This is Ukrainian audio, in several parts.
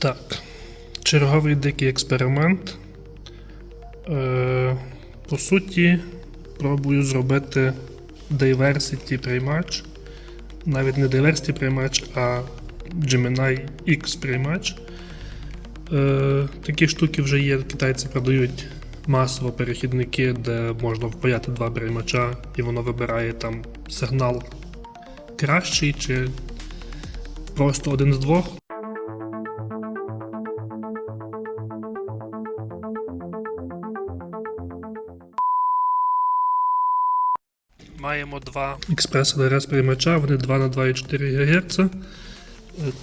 Так. Черговий дикий експеримент. Е, по суті, пробую зробити Diversity приймач. Навіть не Diversity приймач, а Gemini X приймач. Е, такі штуки вже є. Китайці продають масово перехідники, де можна впаяти два приймача, і воно вибирає там сигнал кращий чи просто один з двох. Маємо два експрес LRS приймача, вони 2 на 2,4 ГГц, е,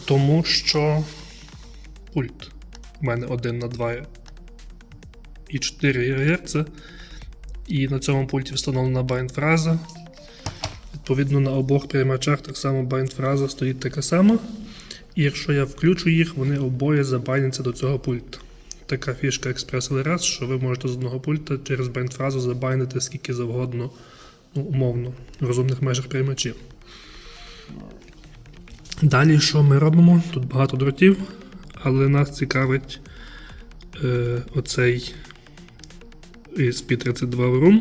тому що пульт у мене 1 на 2,4 ГГц, і на цьому пульті встановлена байнд-фраза. Відповідно, на обох приймачах так само байнд-фраза стоїть така сама. І якщо я включу їх, вони обоє забайняться до цього пульту. Така фішка Express LRS, що ви можете з одного пульта через байнд-фразу забайнити скільки завгодно, ну, умовно, в розумних межах приймачів. Далі, що ми робимо? Тут багато дротів, але нас цікавить е, оцей ESP32 Room.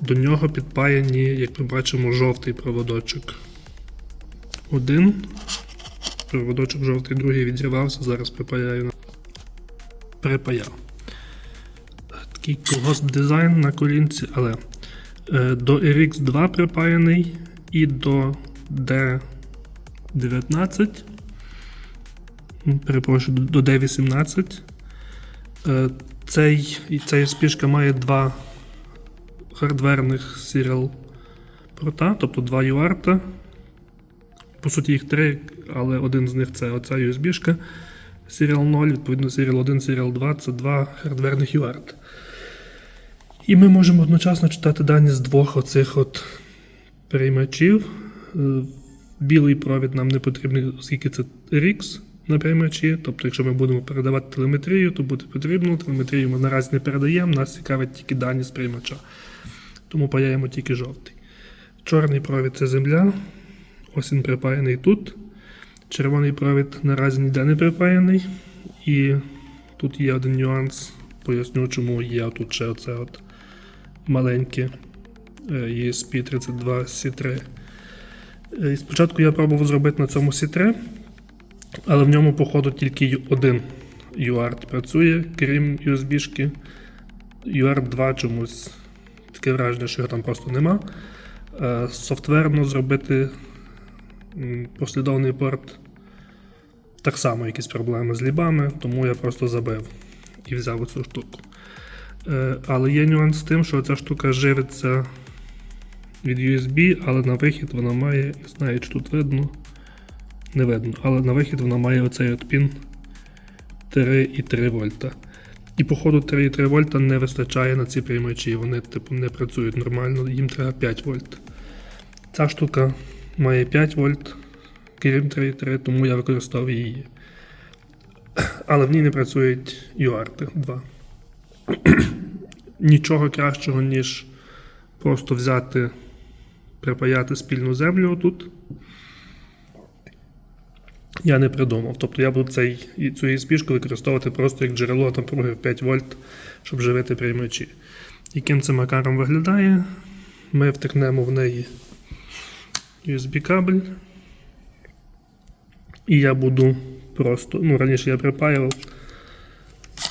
До нього підпаяні, як ми бачимо, жовтий проводочок. Один. Проводочок жовтий, другий відірвався, зараз припаяю. Припаяв. Такий колгосп дизайн на колінці, але до RX2 припаяний і до D19. Перепрошую, до D18. Е, Цей, ця спішка має два хардверних serial порта, тобто два UART. По суті, їх три, але один з них це оця USB-шка. Serial 0, відповідно, Serial 1, Serial 2 це два хардверних UART. І ми можемо одночасно читати дані з двох оцих от переймачів. Е, Білий провід нам не потрібний, оскільки це RX на приймачі. Тобто, якщо ми будемо передавати телеметрію, то буде потрібно. Телеметрію ми наразі не передаємо, нас цікавить тільки дані з приймача. Тому паяємо тільки жовтий. Чорний провід це земля. Ось він припаяний тут. Червоний провід наразі ніде не припаяний. І тут є один нюанс. Поясню, чому є тут ще оце от маленьке е, ESP32C3. Е, і Спочатку я пробував зробити на цьому C3, але в ньому, походу, тільки один UART працює, крім USB-шки. UART 2 чомусь таке враження, що його там просто нема. Е, Софтверно зробити послідовний порт так само якісь проблеми з лібами, тому я просто забив і взяв оцю штуку. Е, Але є нюанс з тим, що ця штука живиться від USB, але на вихід вона має, не знаю, чи тут видно, не видно, але на вихід вона має оцей от пін 3,3 вольта. І походу 3,3 вольта не вистачає на ці приймачі, вони типу не працюють нормально, їм треба 5 вольт. Ця штука має 5 вольт, крім 3,3, тому я використовую її. Але в ній не працюють UART 2. Нічого кращого, ніж просто взяти, припаяти спільну землю отут. Я не придумав. Тобто я буду цей, цю USB використовувати просто як джерело напруги в 5 вольт, щоб живити приймачі. Яким це макаром виглядає? Ми втикнемо в неї USB кабель. І я буду просто, ну раніше я припаював,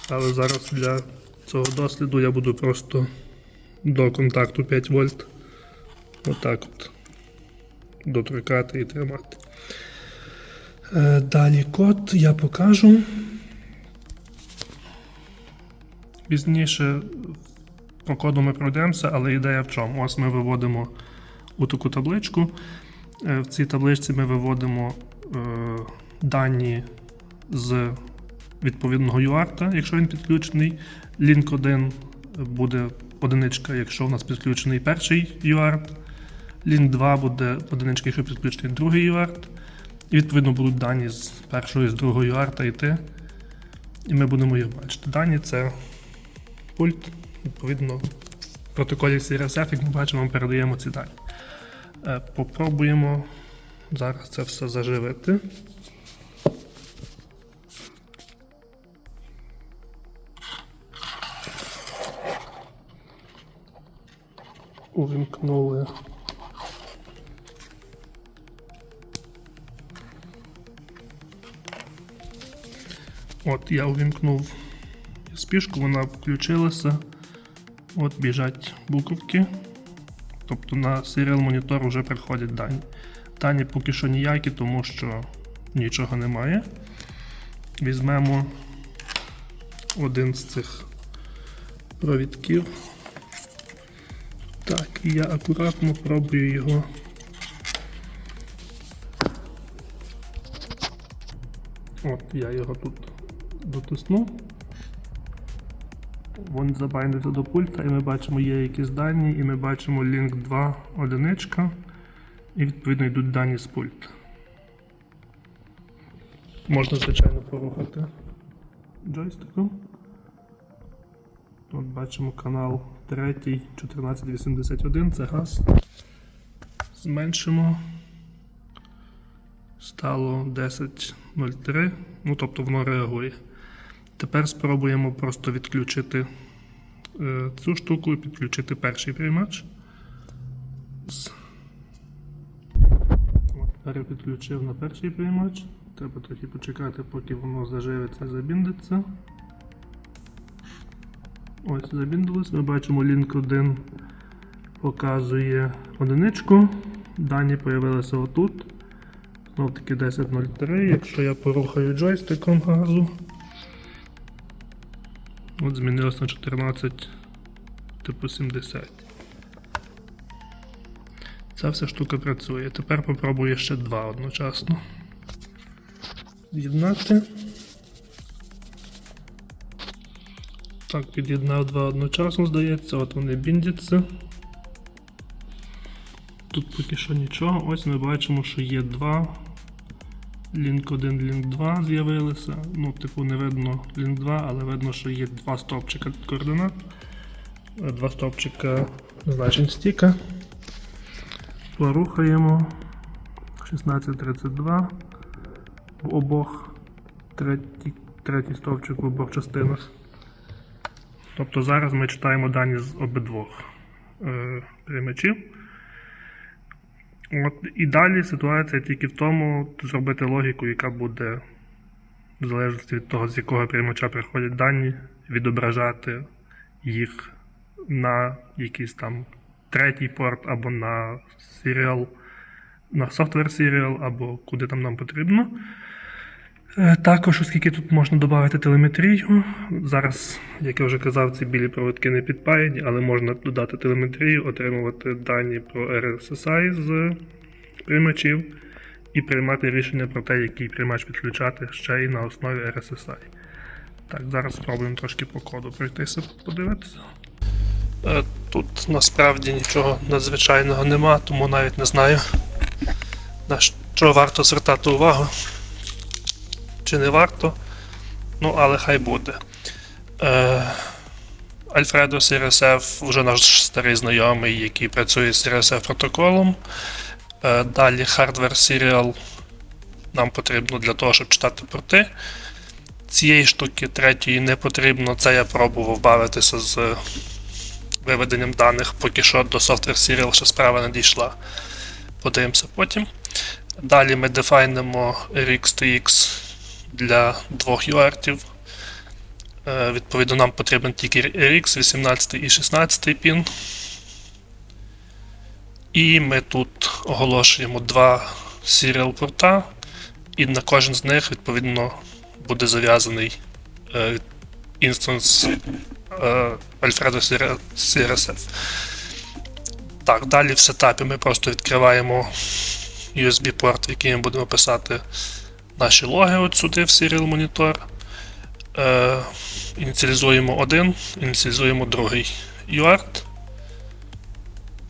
але зараз для цього досліду я буду просто до контакту 5 вольт. Отак от. Доторкати і тримати. Е, Далі код я покажу. Пізніше по коду ми пройдемося, але ідея в чому? Ось ми виводимо у таку табличку. Е, В цій табличці ми виводимо е, дані з відповідного UART, якщо він підключений. Link 1 буде одиничка, якщо у нас підключений перший UART. Link 2 буде одиничка, якщо підключений другий UART. І відповідно будуть дані з першого і з другого UART йти. І ми будемо їх бачити. Дані це пульт. Відповідно, в протоколі CRSF, як ми бачимо, ми передаємо ці дані. Е, Попробуємо зараз це все заживити. Увімкнули. От я увімкнув спішку, вона включилася. От біжать буковки. Тобто на серіал монітор вже приходять дані. Дані поки що ніякі, тому що нічого немає. Візьмемо один з цих провідків. І я акуратно пробую його. От я його тут дотиснув. Він забайндився до пульта, і ми бачимо, є якісь дані, і ми бачимо link 2 одиничка, і відповідно йдуть дані з пульта. Можна, звичайно, порухати джойстиком. Тут бачимо канал 3 1481, це газ. Зменшимо. Стало 10.03, ну тобто воно реагує. Тепер спробуємо просто відключити е, цю штуку і підключити перший приймач. От, тепер я підключив на перший приймач. Треба трохи почекати, поки воно заживиться забіндиться. Ось забіндилось. Ми бачимо link 1 показує одиничку. Дані з'явилися отут. Знов таки 10.03. Якщо я порухаю джойстиком газу. От змінилось на 14 типу 70. Ця вся штука працює. Тепер попробую ще два одночасно. З'єднати. Так, під'єднав два одночасно, здається, от вони біндяться. Тут поки що нічого. Ось ми бачимо, що є два. Link 1, Link 2 з'явилися. Ну, типу, не видно Link 2, але видно, що є два стовпчика координат. Е, Два стовпчика значень стіка. Порухаємо. 1632 в обох третій, третій стовпчик в обох частинах. Тобто зараз ми читаємо дані з обидвох е, приймачів. От, і далі ситуація тільки в тому, зробити логіку, яка буде, в залежності від того, з якого приймача приходять дані, відображати їх на якийсь там третій порт або на серіал, на software серіал, або куди там нам потрібно. Е, Також, оскільки тут можна додати телеметрію, зараз, як я вже казав, ці білі проводки не підпаяні, але можна додати телеметрію, отримувати дані про RSSI з приймачів і приймати рішення про те, який приймач підключати ще й на основі RSSI. Так, зараз спробуємо трошки по коду пройтися, подивитися. Е, Тут насправді нічого надзвичайного нема, тому навіть не знаю, на що варто звертати увагу чи не варто. Ну, але хай буде. Е, Альфредо CRSF вже наш старий знайомий, який працює з CRSF протоколом. Е, далі Hardware Serial нам потрібно для того, щоб читати порти. Цієї штуки третьої не потрібно. Це я пробував бавитися з виведенням даних, поки що до Software Serial ще справа не дійшла. Подивимося потім. Далі ми дефайнимо RX для двох UART. Е, Відповідно, нам потрібен тільки RX 18 і 16 пін. І ми тут оголошуємо два serial порта, і на кожен з них, відповідно, буде зав'язаний е, інстанс е, CRSF. Так, далі в сетапі ми просто відкриваємо USB-порт, в який ми будемо писати наші логи от сюди в Serial Monitor. Е, ініціалізуємо один, ініціалізуємо другий UART.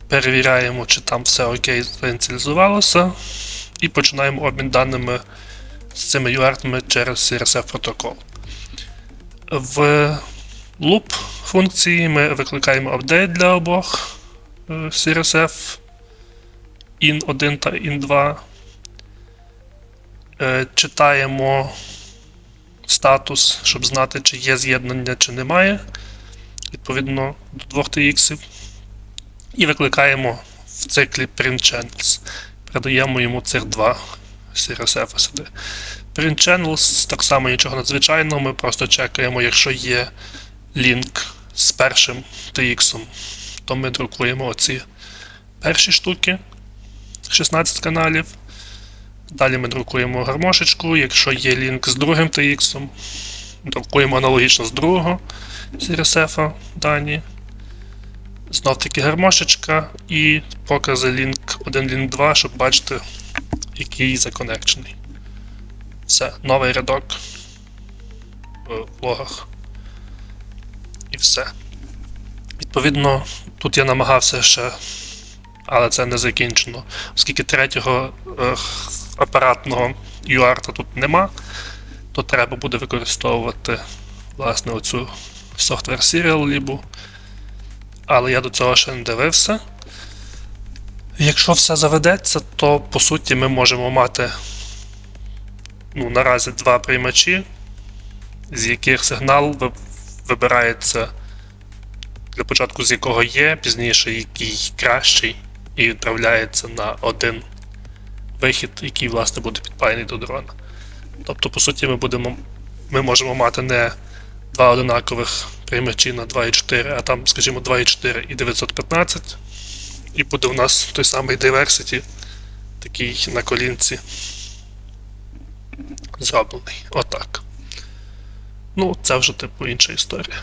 Перевіряємо, чи там все окей заініціалізувалося. І починаємо обмін даними з цими UART через CRSF протокол. В loop функції ми викликаємо апдейт для обох CRSF in1 та in2. Е, Читаємо статус, щоб знати, чи є з'єднання, чи немає. Відповідно до 2 TX. І викликаємо в циклі print channels. Передаємо йому цих два CRSF сюди. Print channels так само нічого надзвичайного, ми просто чекаємо, якщо є лінк з першим TX, то ми друкуємо оці перші штуки, 16 каналів. Далі ми друкуємо гармошечку. Якщо є лінк з другим TX, друкуємо аналогічно з другого CRSF дані. Знов таки гармошечка і покази лінк 1, лінк 2, щоб бачити, який законекчений. Все, новий рядок в логах. І все. Відповідно, тут я намагався ще, але це не закінчено. Оскільки третього е, апаратного UART тут нема, то треба буде використовувати власне оцю Software Serial Lib. Але я до цього ще не дивився. Якщо все заведеться, то по суті ми можемо мати ну, наразі два приймачі, з яких сигнал вибирається для початку з якого є, пізніше який кращий, і відправляється на один вихід, який, власне, буде підпаяний до дрона. Тобто, по суті, ми будемо. Ми можемо мати не два одинакових приймачі на 2.4, а там, скажімо, 2.4 і 915. І буде у нас той самий Diversity, такий на колінці зроблений. Отак. Ну, це вже типу інша історія.